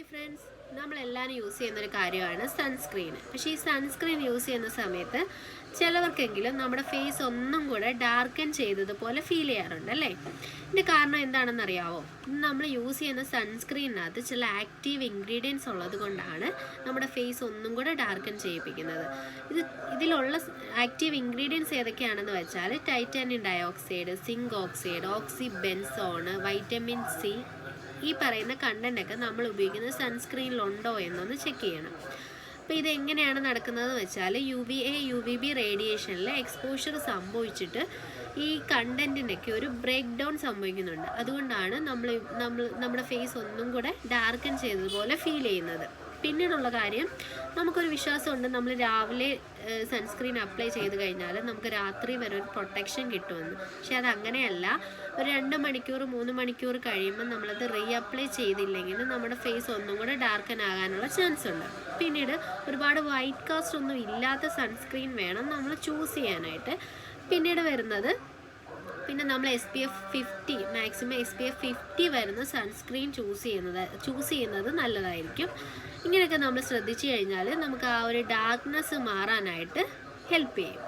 Hi friends. നമ്മളെല്ലാവരും use ചെയ്യുന്ന ഒരു കാര്യമാണ് സൺസ്ക്രീൻ. പക്ഷേ ഈ സൺസ്ക്രീൻ യൂസ് ചെയ്യുന്ന സമയത്ത് ചിലവർക്കെങ്കിലും നമ്മുടെ ഫേസ് ഒന്നും കൂടെ ഡാർക്കൻ ചെയ്തതുപോലെ ഫീൽ ചെയ്യാറുണ്ട് അല്ലേ? ഇതിന്റെ കാരണം എന്താണെന്നറിയാവോ? നമ്മൾ യൂസ് ചെയ്യുന്ന സൺസ്ക്രീനിനകത്ത് ചില ആക്റ്റീവ് ഇൻഗ്രീഡിയൻസ് ഉള്ളത് കൊണ്ടാണ് നമ്മുടെ ഫേസ് ഒന്നും കൂടെ ഡാർക്കൻ ചെയ്യിപ്പിക്കുന്നത്. ഇത് ഇതിലുള്ള ആക്റ്റീവ് ഇൻഗ്രീഡിയൻസ് ഏതൊക്കെയാണെന്ന് വെച്ചാൽ titanium dioxide zinc oxide oxybenzone vitamin C ഈ പറയുന്ന കണ്ടന്റൊക്കെ നമ്മൾ ഉപയോഗിക്കുന്ന സൺസ്ക്രീനിലുണ്ടോ എന്നൊന്ന് ചെക്ക് ചെയ്യണം. അപ്പോൾ ഇതെങ്ങനെയാണ് നടക്കുന്നതെന്ന് വെച്ചാൽ U V A U V B റേഡിയേഷനിൽ exposure സംഭവിച്ചിട്ട് ഈ കണ്ടന്റിനൊക്കെ ഒരു ബ്രേക്ക് ഡൗൺ സംഭവിക്കുന്നുണ്ട്. അതുകൊണ്ടാണ് നമ്മൾ നമ്മൾ നമ്മുടെ ഫേസ് ഒന്നും കൂടെ ഡാർക്കൻ ചെയ്തതുപോലെ ഫീൽ ചെയ്യുന്നത്. പിന്നീടുള്ള കാര്യം നമുക്കൊരു വിശ്വാസമുണ്ട്. നമ്മൾ രാവിലെ സൺസ്ക്രീൻ അപ്ലൈ ചെയ്ത് കഴിഞ്ഞാൽ നമുക്ക് രാത്രി വരെ ഒരു പ്രൊട്ടക്ഷൻ കിട്ടുമെന്ന്. പക്ഷെ അത് അങ്ങനെയല്ല. ഒരു രണ്ട് മണിക്കൂർ മൂന്ന് മണിക്കൂർ കഴിയുമ്പോൾ നമ്മളത് റീ അപ്ലൈ ചെയ്തില്ലെങ്കിൽ നമ്മുടെ ഫേസ് ഒന്നും കൂടെ ഡാർക്കൻ ആകാനുള്ള ചാൻസ് ഉണ്ട്. പിന്നീട് ഒരുപാട് വൈറ്റ് കാസ്റ്റ് ഒന്നും ഇല്ലാത്ത സൺസ്ക്രീൻ വേണം നമ്മൾ ചൂസ് ചെയ്യാനായിട്ട്. പിന്നീട് വരുന്നത് പിന്നെ നമ്മൾ S P F fifty maximum S P F fifty വരുന്ന സൺസ്ക്രീൻ ചൂസ് ചെയ്യുന്നത് ചൂസ് ചെയ്യുന്നത് നല്ലതായിരിക്കും. ഇങ്ങനെയൊക്കെ നമ്മൾ ശ്രദ്ധിച്ചു കഴിഞ്ഞാൽ നമുക്ക് ആ ഒരു ഡാർക്ക്നെസ് മാറാനായിട്ട് ഹെൽപ്പ് ചെയ്യും.